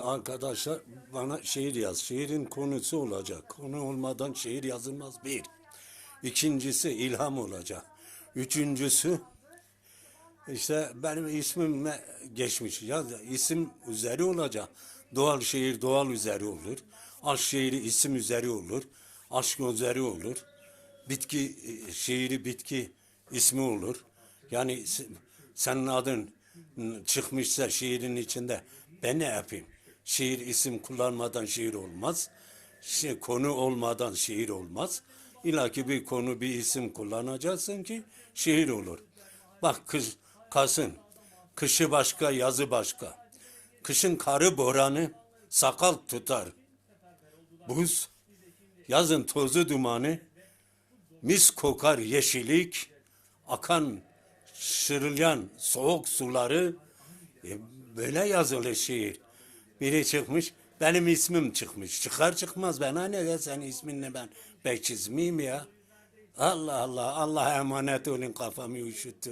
Arkadaşlar bana şiir yaz. Şiirin konusu olacak. Konu olmadan şiir yazılmaz bir. İkincisi ilham olacak. Üçüncüsü işte benim ismime geçmiş. Ya isim üzeri olacak. Doğal şiir doğal üzeri olur. Aşk şiiri isim üzeri olur. Aşk üzeri olur. Bitki şiiri bitki ismi olur. Yani senin adın çıkmışsa şiirin içinde ben ne yapayım? Şiir isim kullanmadan şiir olmaz. Şi- konu olmadan şiir olmaz. İlla ki bir konu bir isim kullanacaksın ki şiir olur. Bak kız kasın. Kışı başka yazı başka. Kışın karı boranı sakal tutar. Buz yazın tozu dumanı mis kokar yeşillik akan şırılyan soğuk suları e, böyle yazılı şiir. Biri çıkmış benim ismim çıkmış. Çıkar çıkmaz bana ne ya senin ismin ne ben bekçiz miyim ya? Allah Allah Allah emanet olun kafamı üşüttün.